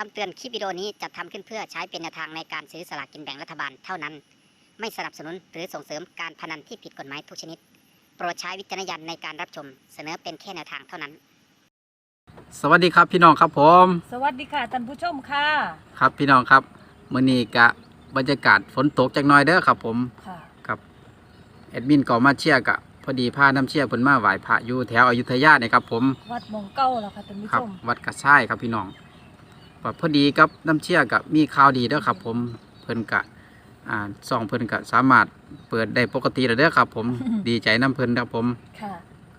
คำเตือนคลิปวิดีโอนี้จัดทำขึ้นเพื่อใช้เป็นแนวทางในการซื้อสลากกินแบ่งรัฐบาลเท่านั้น ไม่สนับสนุนหรือส่งเสริมการพนันที่ผิดกฎหมายทุกชนิด โปรดใช้วิจารณญาณในการรับชม เสนอเป็นแค่แนวทางเท่านั้น สวัสดีครับพี่น้องครับผมสวัสดีค่ะท่านผู้ชมค่ะครับพี่น้องครับมื้อนี้กะบรรยากาศฝนตกจักหน่อยเด้อครับผมค่ะครับแอดมินก็มาเชียร์กะพอดีพาน้ำเชียร์เพิ่นมาไหว้พระอยู่แถวอยุธยาเนี่ยครับผมวัดมงเก้าแล้วค่ะท่านผู้ครัชบมวัดกระช่ายครับพี่น้อง ว่าพอดีกับน้ำเชียร์กะมีข่าวดีเด้อครับ ผมเพิ่นกะอ่าซองเพิ่นกะสามารถเปิดได้ปกติแล้วเด้อครับ ผม ดีใจน้ำเพิ่นครับผม ค่ะ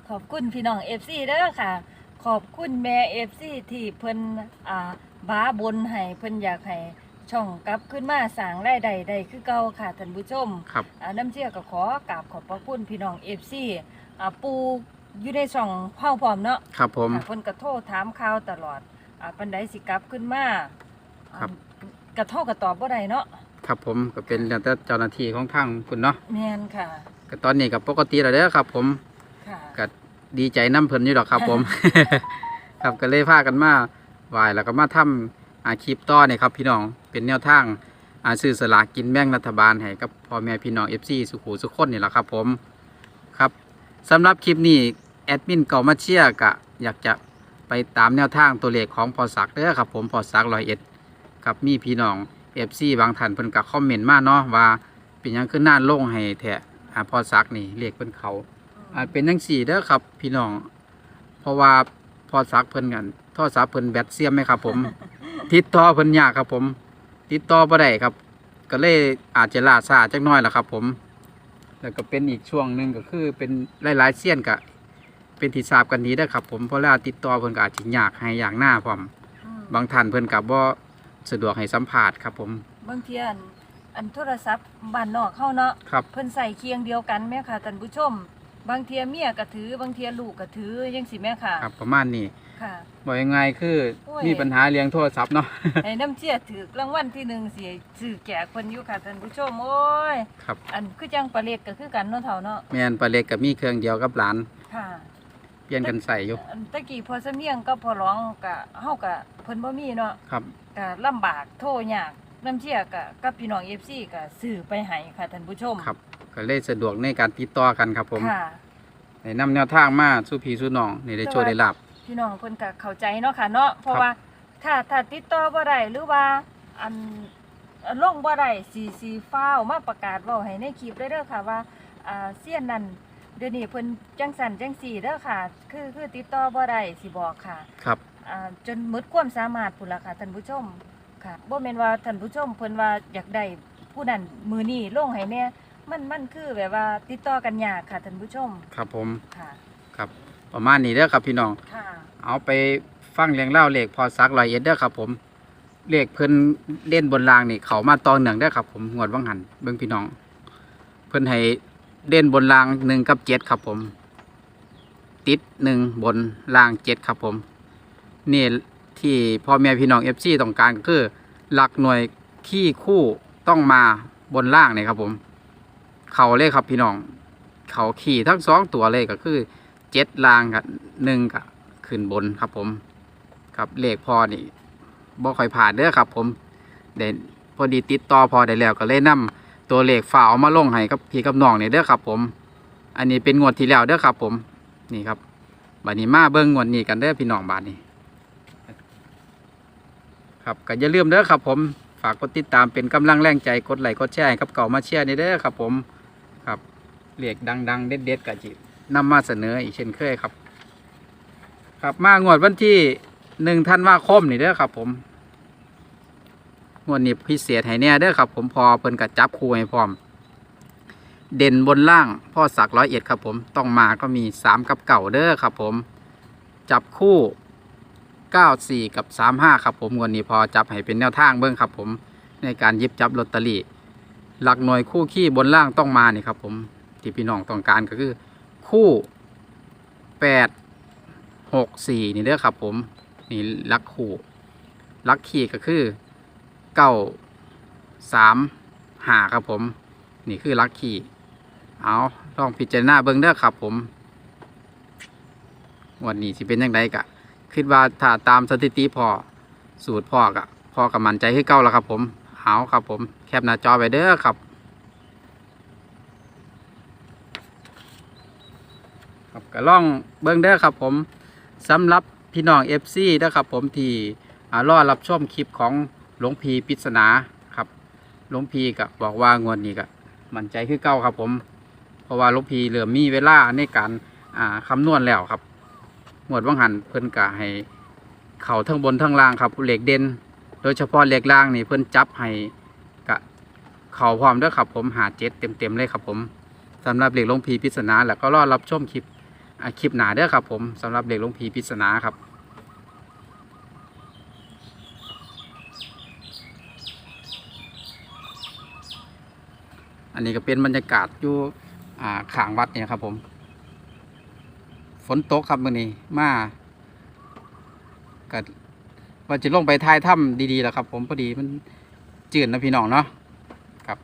ขอบคุณพี่น้องเอฟซีเด้อค่ะ ขอบคุณแม่เอฟซีที่เพิ่นอ่าบ้าบนให้เพิ่นอยากให้ช่องกลับขึ้นมาสร้างรายได้ได้คือเก่าค่ะท่านผู้ชมครับ อ่าน้ำเชี่ยก็ขอกราบขอบพระคุณพี่น้องเอฟซีอ่าปูอยู่ในช่องเฮาพร้อมเนาะ ครับผม ค่ะเพิ่นก็โทรถามข่าวตลอด อ่าปันใดสิกลับขึ้นมาครับ อ่ากระโทรก็ตอบบ่ได้เนาะครับผมก็เป็นแล้วแต่เจ้าหน้าที่ของทางคุณเนาะแม่นค่ะก็ตอนนี้ก็ปกติแล้วเด้อครับ ผมค่ะก็ดีใจน้ำเพิ่นอยู่ดอกครับ ผม ครับก็เลยพากันมาไหวแล้วก็มาทำอาคลิปต่อเนี่ยครับ พี่น้องเป็นแนวทางอาซื้อสลากกินแบ่งรัฐบาลให้กับพ่อแม่พี่น้อง FC สุขูสุขคนนี่แหละครับ ผมครับสำหรับคลิปนี้แอดมินเก่ามาเชียร์กะอยากจะ ไปตามแนวทางตัวเลขของพอสักเด้อครับผมพอสักร้อยเอ็ดครับมีพี่น้อง FC บางท่านเพิ่นก็คอมเมนต์มาเนาะว่าเป็นยังขึ้นหน้าโล่งให้แท้พอสักนี่เลขเพิ่นเขาอาจเป็นจังสี่เด้อครับ พี่น้อง เพราะว่าพอสักเพิ่นกันโทอสักเพิ่นแบตเสียมไหมครับผม ติดต่อเพิ่นยากครับผม ติดต่อบ่ได้ครับ ก็เลยอาจจะล่าช้าจักน้อยละครับ ผม แล้วก็เป็นอีกช่วงหนึ่งก็คือเป็นหลายๆเสี้ยนก็ เป็นที่ทราบกันดีเด้อครับ ผมเพราะเวลาติดต่อเพิ่นก็อาจจะยากให้อย่างหน้าพร้อมอืมบางท่านเพิ่นก็บ่สะดวกให้สัมภาษณ์ครับ ผมบางเทีอันอันโทรศัพท์บ้านนอกเฮาเนาะครับ เพิ่นใส่เคียงเดียวกันแม่ค่ะท่านผู้ชม บางเทียเมียก็ถือ บางเทียลูกก็ถือจังสิแม่ค่ะครับประมาณนี้ค่ะบอกยังไงคือโอ้ย มีปัญหาเลี้ยงโทรศัพท์เนาะ ให้น้ำเชี่ยถือกรางวัลที่หนึ่งสิซื้อแจกเพิ่นอยู่ค่ะท่านผู้ชมโอ้ย ครับอันคือจังปลาเล็กก็คือกันเนาะเฒ่าเนาะแม่นปลาเล็กก็มีเครื่องเดียวกับหลาน ค่ะ เปลี่ยนกันใส่อยู่อันตะกี้พอสำเนียงก็พอร้องก็เฮาก็เพิ่นบ่มีเนาะครับก็ลำบากโทรยากน้ำเชี่ยก็กับพี่น้อง FC ก็ซื้อไปให้ค่ะท่านผู้ชมครับ ก็เลยสะดวกในการติดต่อกันครับผมค่ะ ในนำแนวทางมาสู้พี่สู้น้องนี่ได้โชว์ได้รับพี่น้องเพิ่นก็เข้าใจเนาะค่ะเนาะเพราะครับว่าถ้าถ้าติดต่อบ่ได้หรือว่าอันอันลงบ่ได้สิสิฟ้าวมาประกาศเว้าให้ในคลิปเลยเด้อค่ะว่าอ่าเสี้ยนนั้น เดี๋ยวนี้เพิ่นจังสั่นจังสี่เด้อค่ะ คือคือติดต่อบ่ได้สิบอกค่ะครับ อ่าจนหมดความสามารถพุ่นล่ะค่ะท่านผู้ชมค่ะบ่แม่นว่าท่านผู้ชมเพิ่นว่าอยากได้ผู้นั้นมือนี้ลงให้แน่มันมันคือแบบว่าติดต่อกันยากค่ะท่านผู้ชมครับผมค่ะครับประมาณนี้เด้อครับพี่น้อง ค่ะ เอาไปฟังเรียงเล่าเลขพอสักรอยเอ็ดเด้อครับผมเลขเพิ่นเล่นบนรางนี่เขามาตอนหนึ่งเด้อครับผมงวดวังหันเบิ่งพี่น้อง เพิ่นให้ เล่นบนรางหนึ่งกับเจ็ดครับผม ติดหนึ่งบนรางเจ็ดครับผม นี่ที่พ่อแม่พี่น้องเอฟซีต้องการก็คือ หลักหน่วยขี้คู่ต้องมาบนล่างนี่ครับผม เขาเลยครับพี่น้อง เขาขี่ทั้งสองตัวเลยก็คือเจ็ดลางกับหนึ่งกับขึ้นบนครับผม ครับเลขพอนี่บ่ค่อยผ่านเด้อครับผมเด่นพอดีติดต่อพอได้แล้วก็เลยนำ ตัวเลขฝาเอามาลงให้กับพี่กับน้องเนี่ยเด้อครับ ผม อันนี้เป็นงวดที่แล้วเด้อครับ ผม นี่ครับบัดนี้มาเบิ่งงวดนี้กันเด้อพี่น้องบาดนี้ครับก็อย่าลืมเด้อครับ ผมฝากกดติดตามเป็นกำลังแรงใจกดไลค์กดแชร์ให้กับเก่ามาเชียร์นี่เด้อครับ ผมครับเรียกดัง ๆ เด็ดๆกะจินำมาเสนออีกเช่นเคยครับ ครับมางวดวันที่หนึ่งธันวาคมนี่เด้อครับ ผม งวดนี้พิเศษให้แน่เด้อครับ ผมพอเพิ่นกะจับคู่ให้พร้อม เด่นบนล่างพ่อสักร้อยเอ็ดครับผมต้องมาก็มีสามกับเก่าเด้อครับผมจับคู่94กับ35ครับผมงวดนี้พอจับให้เป็นแนวทางเบิ้องครับผมในการยิบจับลอตเตอรี่หลักหน่วยคู่ขี้บนล่างต้องมานี่ครับผมที่พี่น้องต้องการก็คือ คู่8 6 4นี่เด้อครับผมนี่ลักคู่ลักขี้ก็คือ 9 3 5ครับผม นี่คือลักขี้เอาลองพิจารณาเบิ้งเด้อครับผมวันนี้สิเป็นยังไงกะคิดว่าถ้าตามสถิติพอสูตรพ่อกะพ่อกับมันใจให้เก้าแล้วครับผมเอาครับผม แคปหน้าจอไปเด้อครับครับก็ล่องเบิ้งเด้อครับผมสำหรับพี่น้อง FC เด้อครับผมที่รอรับชมคลิปของ หลวงพีปริศนาครับหลวงพีก็บอกว่างวดนี้ก็มั่นใจคือเก้าครับผม เพราะว่าหลวงพีเหลือมีเวลาในการอ่าคำนวณแล้วครับหมวดว่างหันเพิ่นกะให้เข่าทั้งบนทั้งล่างครับเหล็กเด่นโดยเฉพาะเหล็กล่างนี่เพิ่นจับให้กะเข่าพร้อมด้อครับผมหาเจ็ดเต็มๆเลยครับผมสำหรับเหล็กลงพีปริศนาแล้วก็รอรับชมคลิปอะคลิปหนาเด้อครับผมสำหรับเด็กลงพีปริศนาครับ อันนี้ก็เป็นบรรยากาศอยู่ขางวัดเนี่ยครับผม ฝนตกครับมื่อนี้มาก็ว่าจะลงไปท้ายถ้ำดีๆแล้วครับ ผมพอดีมันจืดนะพี่น้องเนาะครับ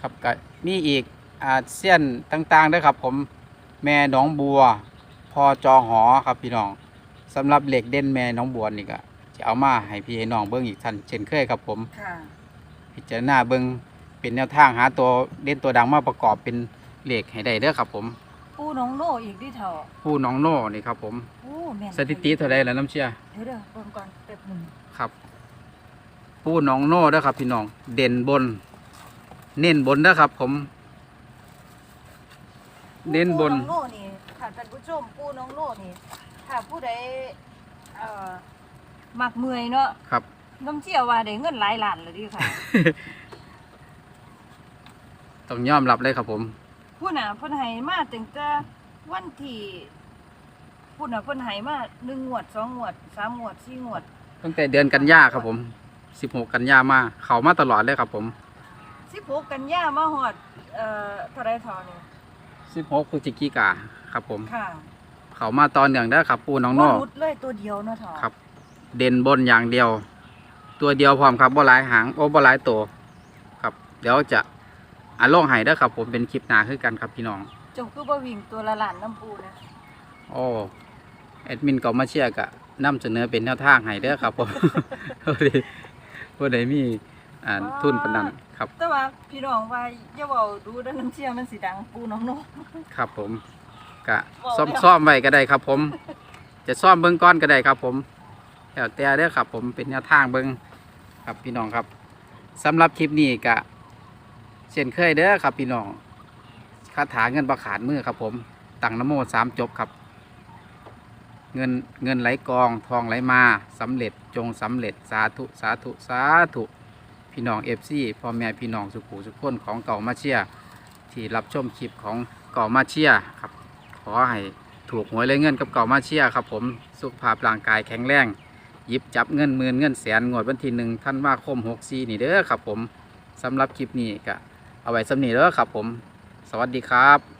ครับก็มีอีกอาเซียนต่างๆด้วยครับ ผมแม่หนองบัวพอจอหอครับพี่น้องสำหรับเหล็กเด่นแม่หนองบัวนี่ก็ จะเอามาให้พี่ให้น้องเบิ้งอีกท่านเช่นเคยครับผม ค่ะ พิจารณาเบิ้งเป็นแนวทางหาตัวเด่นตัวดังมาประกอบเป็นเหล็กให้ได้เด้อครับผม ปูน้องโน่อีกดิเถอะผู้น้องโน่นี่ครับผม โอ้แม่นสถิติเท่าไรแล้วน้ำเชียเดี๋ยวเดี๋ยวเบิ่งก่อนแป๊บหนึงครับ ผู้น้องโน่เด้อครับ พี่น้อง เด่นบน เน้นบนเด้อครับ ผม เน้นบน ปูน้องโน่นี่ค่ะท่านผู้ชมปูน้องโน่นี่ถ้าผู้ใดเอ่อ มักเมื่อยเนาะครับ น้ำเชี่ยวว่าได้เงินหลายล้านเลยดิค่ะ ต้องยอมรับเลยครับผม ผู้น่ะเพิ่นให้มาตั้งแต่วันที่ผู้น่ะเพิ่นให้มาหนึ่งงวดสองงวดสามงวดสี่งวด ตั้งแต่เดือนกันยาครับผมสิบหกกันยามาเขามาตลอดเลยครับผมสิบหกกันยามาฮอดเอ่อเท่าไรทอนี่สิบหกพฤศจิกาครับผม ค่ะ เขามาตอนอย่างได้อครับปูน้องโน่บ่รุดเลยตัวเดียวเนาะทอครับ เด่นบนอย่างเดียว ตัวเดียวพร้อมครับบ่หลายหางโอ้บ่หลายตัวครับ เดี๋ยวจะอ่าลงให้เด้อครับ ผมเป็นคลิปหนาคือกันครับพี่น้อง จงคือบ่วิ่งตัวละล้านน้ำปูนะโอ้แอดมินก็มาเชียร์กะนำเสนอเป็นแนวทางให้เด้อครับผม พอดีพอดีมีอ่าทุนปานนั้นครับแต่ว่าพี่น้องว่าอย่าเว้าดูเด้อน้ำเชี่ยวมันสิดังปูน้องโนครับผมกะว้าวซ่อมแล้วซ่อมไว้ก็ได้ครับ ผม จะซ่อมเบิ้งก้อนก็ได้ครับ ผม แล้วแต่เด้อครับ ผมเป็นแนวทางเบิ้งครับพี่น้องครับสำหรับคลิปนี้กะเช่นเคยเด้อครับพี่น้องคาถาเงินประขาดมือครับ ผมตั้งนโมสามจบครับ เงินเงินไหลกองทองไหลมาสำเร็จจงสำเร็จสาธุสาธุสาธุพี่น้องเอฟซีพ่อแม่พี่น้องสุขุสุขคนของเก่ามาเชียที่รับชมคลิปของเก่ามาเชียครับ ขอให้ถูกหวยเลยเงินกับเก่ามาเชียครับ ผมสุขภาพร่างกายแข็งแรง หยิบจับเงินหมื่นเงินแสนงวดวันที่หนึ่งท่านว่าคมหกซีนี่เด้อครับผมสำหรับคลิปนี้ก็เอาไว้สำนีเด้อครับผม สวัสดีครับ